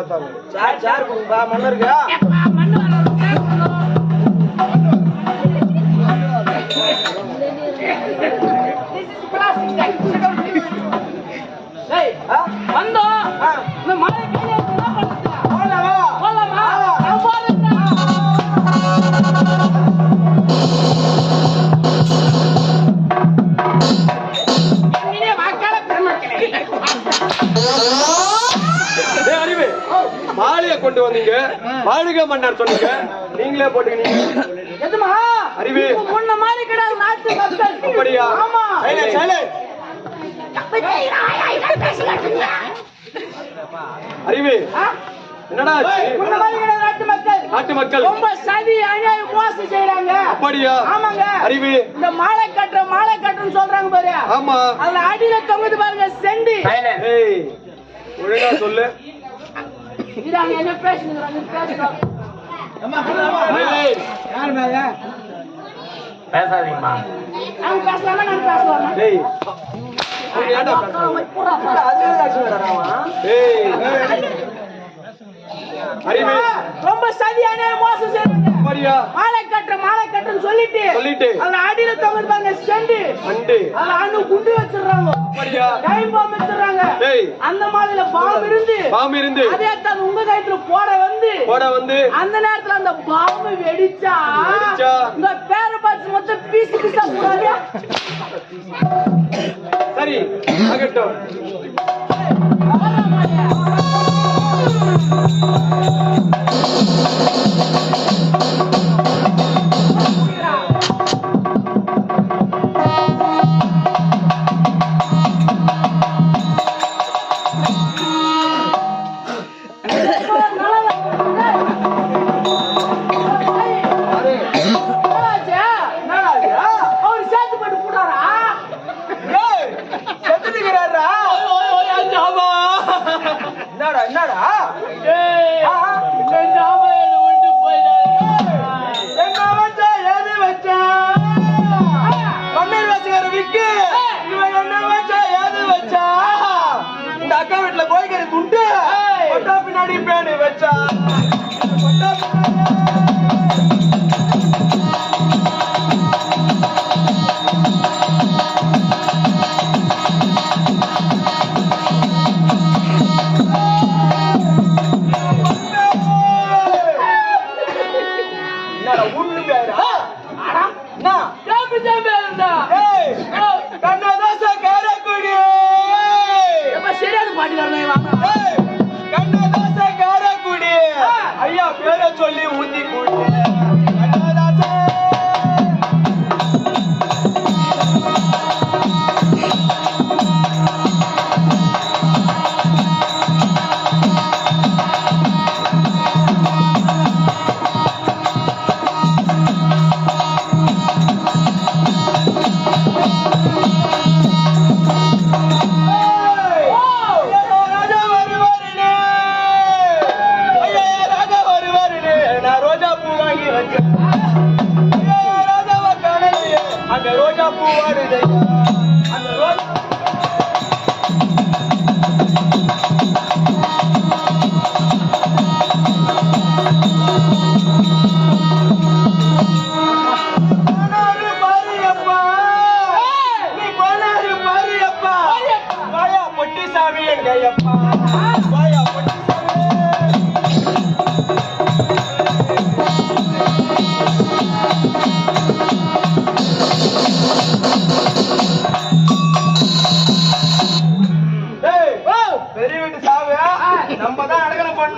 பார்த்தாங்க sir sir கொடுப்பா மன்னருக்கு டேய், மன்னர் சொன்னீங்க. நீங்களே போட்டுக்கினீங்க? அறிவு. இப்ப முன்ன மாதிரி கிடையாது நாட்டு மக்கள். அப்படியா? ஆமா. அறிவு? என்னடா நாட்டு மக்கள். நாட்டு மக்கள். ரொம்ப சதி அநியாயம் மோசம் செய்யறாங்க அப்படியா? ஆமாங்க. அறிவு. இந்த மாலை கட்டுற மாலை கட்டுறன்னு சொல்றாங்க பாரு. ஆமா. அதுல அடியில தொங்குது பாருங்க செண்டி. ஒழுங்கா சொல்லு. இதாங்க என்ன யார் மேல? பேசாதீங்கம்மா. அவங்க பேசலாமா? நான் பேசலாமா? ஏய் நீ ஏன்டா பேசுற? புறா, புறா. அது லட்சுமி? ஏய். அறிவு ரொம்ப சதி அநியாயம் மோசம் அப்படியா? மாலை கட்டுற மாலை கட்டுன்னு சொல்லிட்டு சொல்லிட்டு. அதுல அடியில தொங்குது பாருங்க செண்டி அண்டு அதுல அணு குண்டு வச்சிடுறாங்க. டைம் பாம்பு வச்சிடுறாங்க. அந்த மாதிரில பாம்பு இருந்து பாம்பு இருந்து. அதே தான் உங்க கயத்துல போட வந்து போட வந்து. அந்த நேரத்துல அந்த பாம்பு வெடிச்சா வெடிச்சா? இந்த பேர பார்த்து மொத்தம் பீஸ் பீஸா போடாதியா சரி ஆகட்டும். Thank you.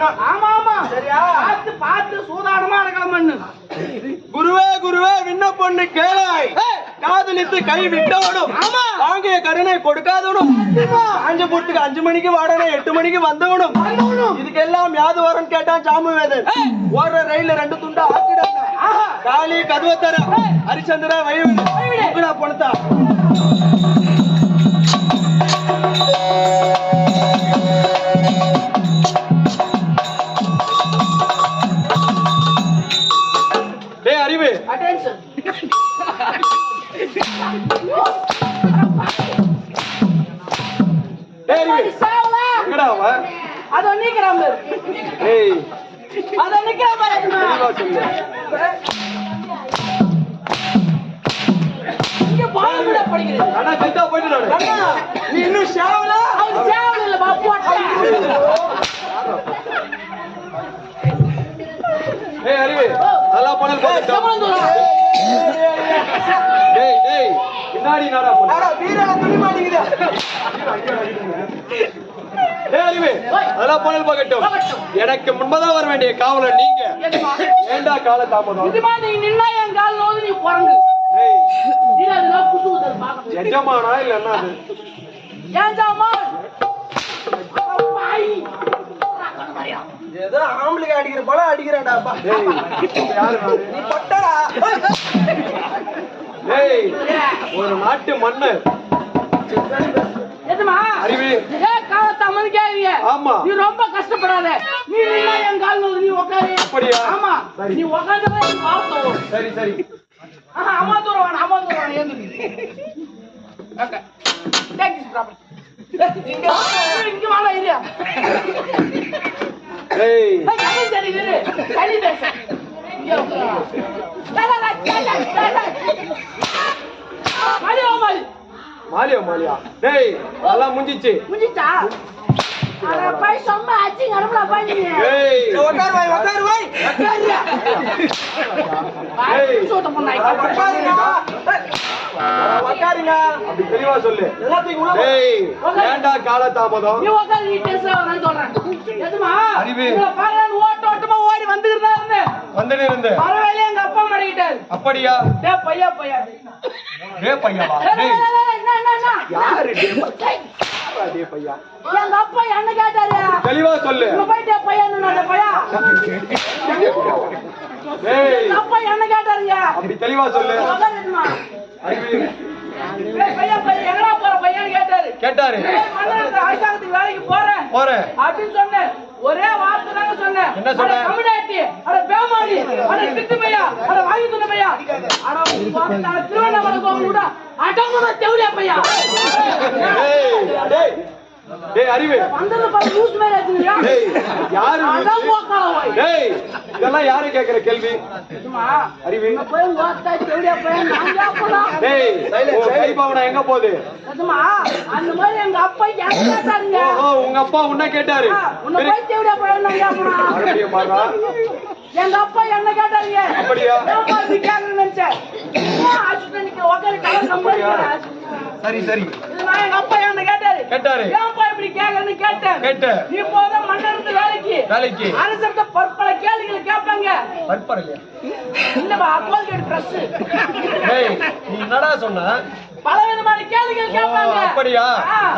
பண்ணணும் ஆமா ஆமா. சரியா? பார்த்து பார்த்து சூதானமா பண்ணு குருவே குருவே விண்ண பொண்ணு கேளாய் காதலித்து கை விட்டவனும் ஆமா. வாங்கிய கடனை கொடுக்காதவனும் அஞ்சு போட்டுக்கு அஞ்சு மணிக்கு வாடனை எட்டு மணிக்கு வந்தவனும் இதுக்கெல்லாம் யாது வரும் கேட்டான் ஜாமுவேதன் ஓடுற ரயில்ல ரெண்டு துண்டா ஆக்கிடாங்க காலி கதுவத்தர ஹரிச்சந்திரா வயவிடு பணத்தா டேய் எங்கடா அவன் அதோ நிக்கிறான் பாரு ஏய். அதோ நிக்கிறான் பாரு தெளிவா சொல்லு. இங்க பாலம் விட படிக்கிறது அண்ணா செத்தா போயிட்டு நானு. அண்ணா. நீ இன்னும் ஷாவல அவன் சேவல் இல்ல பா போட்டேன். ஏய் அறிவு. நல்லா போனல் போட்டு டேய் டேய் பின்னாடி நாடா போன அட வீரல துணி அறிவு அதெல்லாம் போனல் போகட்டும் எனக்கு முன்பதான் வர வேண்டிய காவலர் நீங்க. ஏண்டா கால தாமதம்? இது மாதிரி நீ நின்னா என் கால் நோது நீ பாக்கணும் எஜமானா இல்ல என்ன அது? பாய். ஏதோ ஆம்பளைக்கு அடிக்கிற போல இப்ப யாரு நீ பட்டடா. ஒரு நாட்டு மன்னர் ஆமா. நீ ரொம்ப கஷ்டப்படாத. நீ என் கால் நீ உட்காரு அப்படியா? ஆமா. நீ உட்காந்து சரி சரி. அம்மா தூரம் அம்மா தூரம் இங்க வா, இங்க வாடா இரியா டேய் சரி சரி சரி பேச உட்காரு. மாலியா மாலியா. டேய் எல்லாம் முடிஞ்சிச்சு முடிஞ்சிச்சா அட போய் சொம்ப அச்சி கடவுளா போய் நீ டேய். உட்கார் வை உட்கார் வை சரியா ஏய். சோத்த பண்ணாய் உட்காருங்க உட்காருங்க அப்படி தெளிவா சொல்லு. எல்லாத்தையும் உள்ள டேய் ஏண்டா கால தாமதம் நீ உட்காந்து நீ டெஸ்ட்ல வரேன்னு சொல்றேன். எதுமா? அறிவு. உங்களை பாருங்க ஓட்ட ஓட்டமா ஓடி இருந்தேன். வந்துட்டு இருந்து பரவாயில்ல எங்க அப்பா மாட்டிக்கிட்டாரு அப்படியா? பையா பையா. டே பையவா? டேய், டேய். டேய், டேய், என்ன, என்ன? யாரு டே பையா? யாரா டே பையா? எங்க அப்பா என்ன கேட்டாரு? தெளிவா சொல்லு. உங்க போயிட்டே பையா டேய். எங்க அப்பா என்ன கேட்டாருங்க அப்படி தெளிவா சொல்லு. கேட்டாரு. அரசாங்கத்துக்கு வேலைக்கு போறேன் போறேன் அப்படின்னு சொன்னேன். ஒரே வார்த்தை தாங்க சொன்னேன். என்ன சொன்ன? கம்முடாட்டி அட பேமாடி அட திட்டு பையா அட வாங்கி துண்ண பையா. அட திருவண்ணாமலை கோவில் கூட அடங்குன தெவுடியா பையா. டேய் அறிவு. வந்தது பாரு லூஸ் ஆச்சுங்க டேய் யாரு அட லூசு? போக்கால போய். டேய் இதெல்லாம் யாரு கேக்குற கேள்வி? சும்மா. அறிவு. போய் வார்த்தை தெவுடியா பையா நான் கேட்கலாம் டேய் உன் கை பாவனா எங்க போகுது? நிஜமா அந்த மாதிரி எங்க அப்பா என்ன கேட்டாருங்க? ஓஹோ உங்க அப்பா உன்ன கேட்டாரு. உன்னை போய் தெவுடியா பையா நான் கேட்கணும் அப்படியே மாறா எங்க அப்பா என்ன கேட்டாருங்க? அப்படியா? ஏன்பா இப்படி கேக்குறேன்னு நினைச்சேன். உக்காரு, கலர் கம்பெனி சரி சரி. அப்பா என்ன கேட்டாரு. கேட்டாரு. ஏன்பா இப்படி கேக்குறேன்னு கேட்டேன். கேட்ட நீ போத மன்னருக்கு வேலைக்கு. வேலைக்கு. அரசர்கிட்ட பற்பல கேள்விகளை கேட்பாங்க. பற்பரலையா இல்லப்பா கோல்கேட் ட்ரெஸ் டேய் நீ என்னடா சொன்ன? பல விதமான கேள்விகள் கேட்பாங்க. அப்படியா.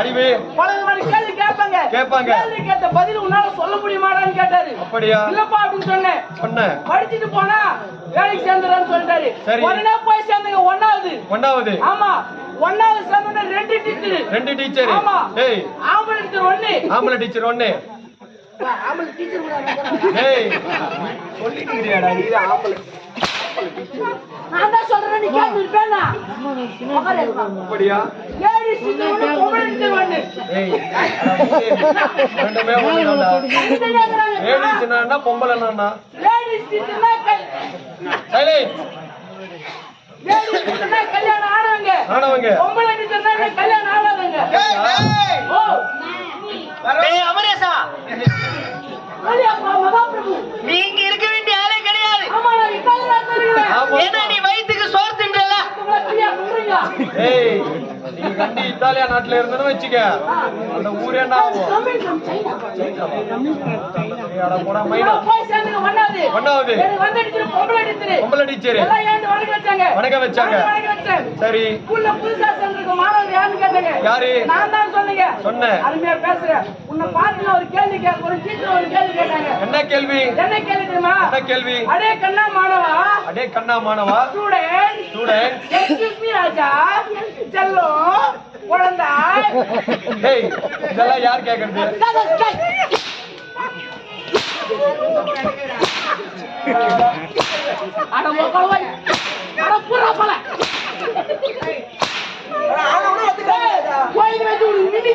அறிவு. பல விதமான கேள்வி கேட்பாங்க. கேட்பாங்க. கேள்வி கேட்ட பதில் உன்னால சொல்ல முடியுமாடான்னு கேட்டாரு. அப்படியா? இல்லப்பா அப்படின்னு சொன்னேன். சொன்ன படிச்சுட்டு போனா வேலைக்கு சேர்ந்துடுறேன்னு சொல்லிட்டாரு சரி. உடனே போய் சேர்ந்துங்க ஒன்னாவது ஒன்னாவது ஆமா ஒன்னாவது சேர்ந்தோட ரெண்டு டீச்சர் ரெண்டு டீச்சர் ஆமா. டேய் ஆம்பளை டீச்சர் ஒண்ணு. ஆம்பளை டீச்சர் ஒண்ணு. ஆம்பளை டீச்சர் டேய் சொல்லிட்டுறியாடா நீ ஆம்பளை. நான் தான் சொல்றேன் நீ கேட்டு இருப்பேனா அப்படியா? ஒண்ணு பொம்பளை டீச்சர் ஒண்ணு. ரெண்டுமே பொம்பளை டீச்சர்னா சைலேட் லேடிஸ் டீச்சர்னா கல்யாணம் ஆனவங்க கல்யாணம் ஓ. அமரேசா மகாபிரபு. நீ இங்க இருக்க வேண்டிய ஆளே கிடையாது. ஏன்னா நீ வயிற்றுக்கு சோறு தின்றல. ஏய் நீ கண்டி இத்தாலியா நாட்டுல இருந்தேன்னு வச்சுக்க. அந்த ஊரே என்ன ஆகும்? அட போடா மைனா. போய் சேர்ந்துங்க ஒண்ணாவது. ஒண்ணாவது. எனக்கு வந்து டீச்சர் பொம்பளை டீச்சர் பொம்பளை டீச்சர் எல்லாம் ஏந்து வச்சாங்க. வணக்கம் வச்சாங்க. சரி. ஸ்கூல்ல புதுசா சேர்ந்திருக்க மாணவர் யாருன்னு கேட்டாங்க. யாரு? நான் தான் சொன்னீங்க. சொன்னேன். அருமையா பேசுறேன். உன்னை பார்த்து ஒரு கேள்வி கேட்க ஒரு டீச்சர் ஒரு கேள்வி கேட்டாங்க. என்ன கேள்வி? என்ன கேள்வி தெரியுமா? என்ன கேள்வி? அடே கண்ணா மாணவா. அடே கண்ணா மாணவா. ஸ்டூடெண்ட் ஸ்டூடெண்ட் எக்ஸ்கியூஸ் மீ ராஜா. செல்லம் குழந்தாய். டேய் இதெல்லாம் யார் கேக்குறது? அட உக்களவை அட புறா பல. கோயில் வச்சு ஒரு மினி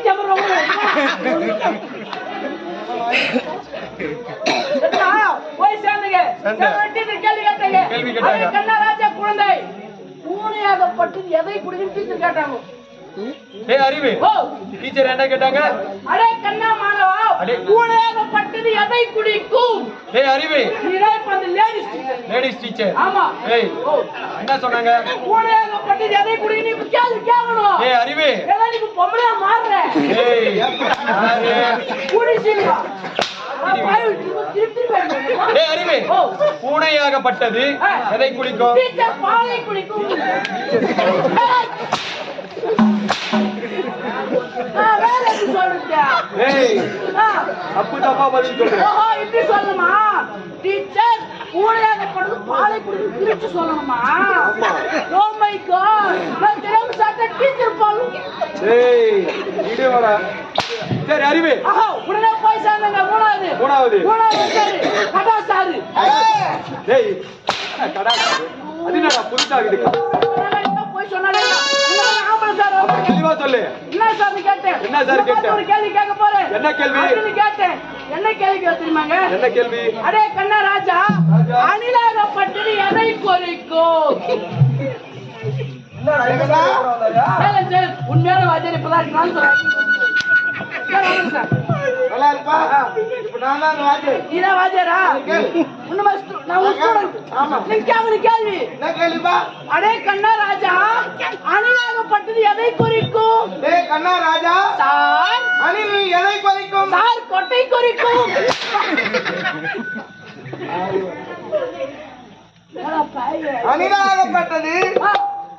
எத்தனா? போய் சேர்ந்துங்க கேள்வி கேட்டாங்க. குழந்தை. எதை குடிக்கும் டீச்சர் கேட்டாங்க. ஏ அறிவு. டீச்சர் என்ன கேட்டாங்க? அடே கண்ணா பூனையாகப்பட்டது எதை குடிக்கும் ஏ அறிவு. நீரே இப்ப அந்த லேடிஸ் டீச்சர் ஆமா. ஏய் என்ன சொன்னாங்க? பூனையாகப்பட்டது எதை குடிக்கும் நீ கேள்வி கேட்கணும். அறிவு. ஏதோ நீ பொம்பளையா மாறுற. ஏய்? குடிச்சிருவா பூனையாகப்பட்டது எதை குளிக்கும் டீச்சர் பாலை குடிக்கும் தப்பு பதில் சொல்றேன் இப்படி சொல்லணுமா? டீச்சர், ஊழையாகப்படுது, பாலை குடிக்கும், பிரிச்சு சொல்லணுமா? Oh my God, நான் தெரியாம சாப்பிட்டா டீச்சர் பால். ஏய் இடு வர சரி அறிவு. ஆஹா, உடனே போய் சேர்ந்தங்க, மூணாவது. மூணாவது. மூணாவது சாரு, கடா சாரு. டேய் கடா அது என்னடா புதுசாகுது சொன்னாலே, போய் சொன்னாலே, இன்னொரு ஆம்பளை சார் தெளிவா சொல்லு என்ன சார்னு கேட்டேன். என்ன சார் இந்த மாதிரி கேட்ட? ஒரு கேள்வி கேட்க போறேன். என்ன கேள்வி? கேட்டேன். என்ன கேள்வி தெரியுமாங்க? என்ன கேள்வி அடே கண்ணா ராஜா ராஜா. அணிலாகப்பட்டது எதை குறிக்கும் சார் உண்மையான இப்பதான் சார் நல்லா இருப்பா? இப்ப நான் தான் வாத்தியாரா. ஒரு ஸ்டூடெண்ட். ஆமா. கேள்வி. என்ன கேள்விப்பா? அடே கண்ணா ராஜா அணிலாகப்பட்டது எதை குறிக்கும்? டேய் கண்ணா ராஜா. சார். அணில் எதை குறைக்கும்? சார் கொட்டை குறிக்கும். அணிலாகப்பட்டது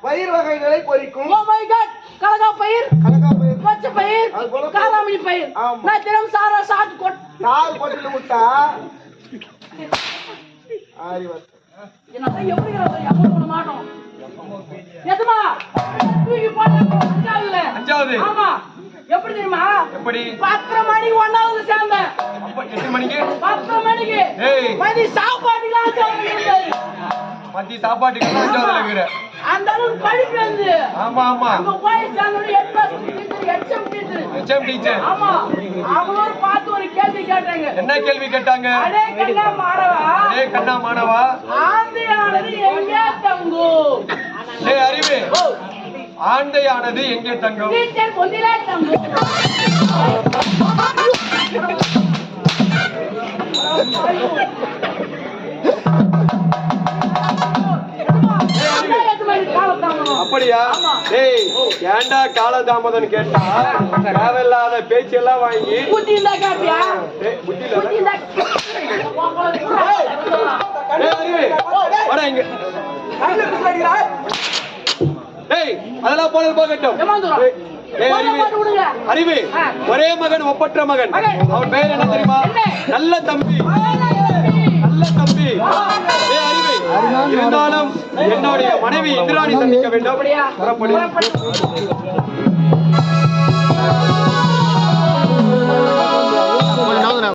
பயிர் வகைகளை பொறிக்கும். Oh my God, கலகா பயிர். பயிர் பச்சை பயிர் காராமணி பயிர். நான் தினம் சாரா சாத்து கொட் சால் போட்டு விட்டா ஆரி என்ன எப்படி எவ்வளவு மாட்டோம். எதுமா? தூக்கி போட்டு அஞ்சாவதுல. அஞ்சாவது. ஆமா. எப்படி தெரியுமா? எப்படி? பத்தரை மணிக்கு ஒன்னாவது சேர்ந்தேன். அப்ப எட்டு மணிக்கு? பத்தரை மணிக்கு. ஏய். மதி சாப்பாட்டுலாம் அஞ்சாவது இருந்தாரு. மத்தி சாப்பாட்டுக்கு எல்லாம் அஞ்சாவதுல இருக்கிற அந்த அளவுக்கு படிப்பு வந்து. ஆமா ஆமா. அங்க போய் சேர்ந்தோட எட்எஸ் teacher HM teacher HM teacher ஆமா. அவங்களும் பார்த்து ஒரு கேள்வி கேட்டாங்க. என்ன கேள்வி கேட்டாங்க? அடே கண்ணா மாறவா ஏ கண்ணா மாணவா. ஆந்தையானது எங்கே தங்கும்? ஏ அறிவு. ஆண்டையானது எங்கே தங்கும்? டீச்சர் பொந்திலே தங்கும். அப்படியா? ஏய் ஏன்டா காலதாமதம் கேட்டா? தேவையில்லாத பேச்செல்லாம் வாங்கி புத்தி இருந்தா கேப்பியா? ஏய், புத்தி இல்ல. வாடா இங்க. ஏய், அதெல்லாம் போனது போகட்டும். அறிவு. ஒரே மகன் ஒப்பற்ற மகன். அவன் பெயர் என்ன தெரியுமா? நல்ல தம்பி. நல்ல தம்பி. இருந்தாலும் என்னுடைய மனைவி இந்திராணி சந்திக்க வேண்டும்.